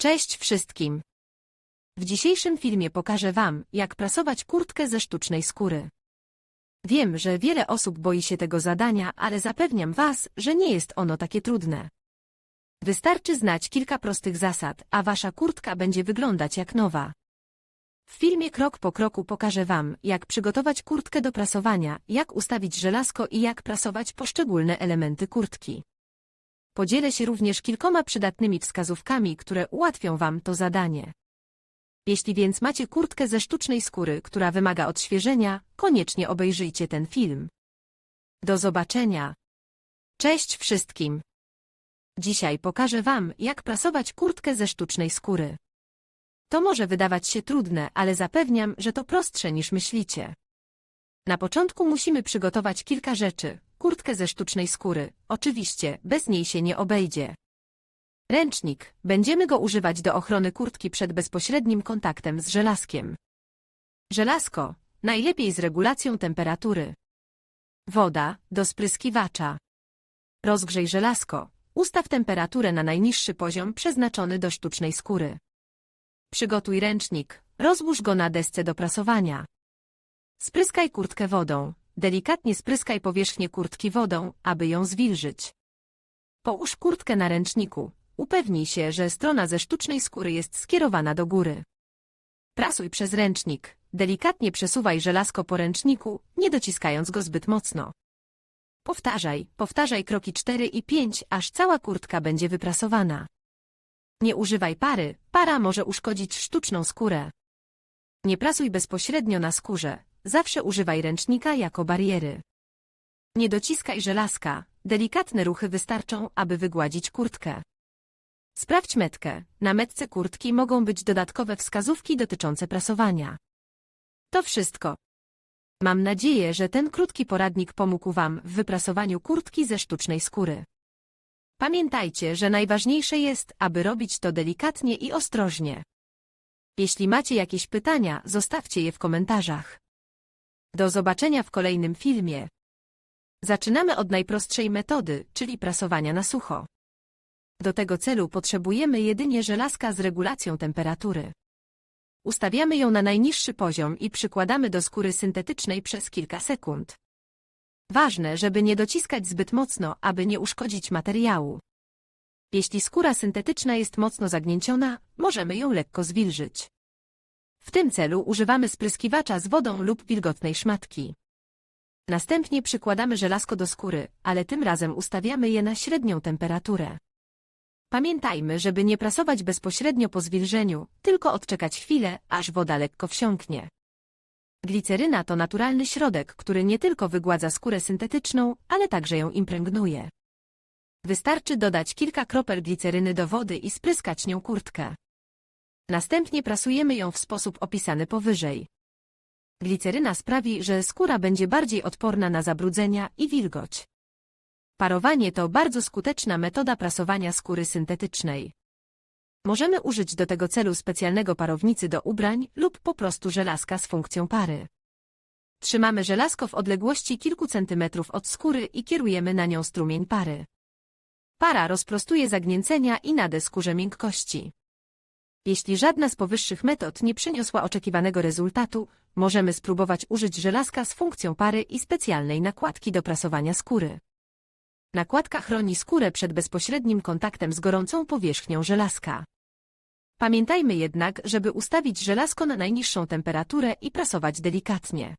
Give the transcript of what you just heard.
Cześć wszystkim! W dzisiejszym filmie pokażę Wam, jak prasować kurtkę ze sztucznej skóry. Wiem, że wiele osób boi się tego zadania, ale zapewniam Was, że nie jest ono takie trudne. Wystarczy znać kilka prostych zasad, a Wasza kurtka będzie wyglądać jak nowa. W filmie krok po kroku pokażę Wam, jak przygotować kurtkę do prasowania, jak ustawić żelazko i jak prasować poszczególne elementy kurtki. Podzielę się również kilkoma przydatnymi wskazówkami, które ułatwią Wam to zadanie. Jeśli więc macie kurtkę ze sztucznej skóry, która wymaga odświeżenia, koniecznie obejrzyjcie ten film. Do zobaczenia. Cześć wszystkim. Dzisiaj pokażę Wam, jak prasować kurtkę ze sztucznej skóry. To może wydawać się trudne, ale zapewniam, że to prostsze niż myślicie. Na początku musimy przygotować kilka rzeczy. Kurtkę ze sztucznej skóry, oczywiście, bez niej się nie obejdzie. Ręcznik, będziemy go używać do ochrony kurtki przed bezpośrednim kontaktem z żelazkiem. Żelazko, najlepiej z regulacją temperatury. Woda, do spryskiwacza. Rozgrzej żelazko, ustaw temperaturę na najniższy poziom przeznaczony do sztucznej skóry. Przygotuj ręcznik, rozłóż go na desce do prasowania. Spryskaj kurtkę wodą, delikatnie spryskaj powierzchnię kurtki wodą, aby ją zwilżyć. Połóż kurtkę na ręczniku, upewnij się, że strona ze sztucznej skóry jest skierowana do góry. Prasuj przez ręcznik, delikatnie przesuwaj żelazko po ręczniku, nie dociskając go zbyt mocno. Powtarzaj, powtarzaj kroki 4 i 5, aż cała kurtka będzie wyprasowana. Nie używaj pary, para może uszkodzić sztuczną skórę. Nie prasuj bezpośrednio na skórze, zawsze używaj ręcznika jako bariery. Nie dociskaj żelazka, delikatne ruchy wystarczą, aby wygładzić kurtkę. Sprawdź metkę, na metce kurtki mogą być dodatkowe wskazówki dotyczące prasowania. To wszystko. Mam nadzieję, że ten krótki poradnik pomógł Wam w wyprasowaniu kurtki ze sztucznej skóry. Pamiętajcie, że najważniejsze jest, aby robić to delikatnie i ostrożnie. Jeśli macie jakieś pytania, zostawcie je w komentarzach. Do zobaczenia w kolejnym filmie. Zaczynamy od najprostszej metody, czyli prasowania na sucho. Do tego celu potrzebujemy jedynie żelazka z regulacją temperatury. Ustawiamy ją na najniższy poziom i przykładamy do skóry syntetycznej przez kilka sekund. Ważne, żeby nie dociskać zbyt mocno, aby nie uszkodzić materiału. Jeśli skóra syntetyczna jest mocno zagnięciona, możemy ją lekko zwilżyć. W tym celu używamy spryskiwacza z wodą lub wilgotnej szmatki. Następnie przykładamy żelazko do skóry, ale tym razem ustawiamy je na średnią temperaturę. Pamiętajmy, żeby nie prasować bezpośrednio po zwilżeniu, tylko odczekać chwilę, aż woda lekko wsiąknie. Gliceryna to naturalny środek, który nie tylko wygładza skórę syntetyczną, ale także ją impregnuje. Wystarczy dodać kilka kropel gliceryny do wody i spryskać nią kurtkę. Następnie prasujemy ją w sposób opisany powyżej. Gliceryna sprawi, że skóra będzie bardziej odporna na zabrudzenia i wilgoć. Parowanie to bardzo skuteczna metoda prasowania skóry syntetycznej. Możemy użyć do tego celu specjalnego parownicy do ubrań lub po prostu żelazka z funkcją pary. Trzymamy żelazko w odległości kilku centymetrów od skóry i kierujemy na nią strumień pary. Para rozprostuje zagnięcenia i nade skórze miękkości. Jeśli żadna z powyższych metod nie przyniosła oczekiwanego rezultatu, możemy spróbować użyć żelazka z funkcją pary i specjalnej nakładki do prasowania skóry. Nakładka chroni skórę przed bezpośrednim kontaktem z gorącą powierzchnią żelazka. Pamiętajmy jednak, żeby ustawić żelazko na najniższą temperaturę i prasować delikatnie.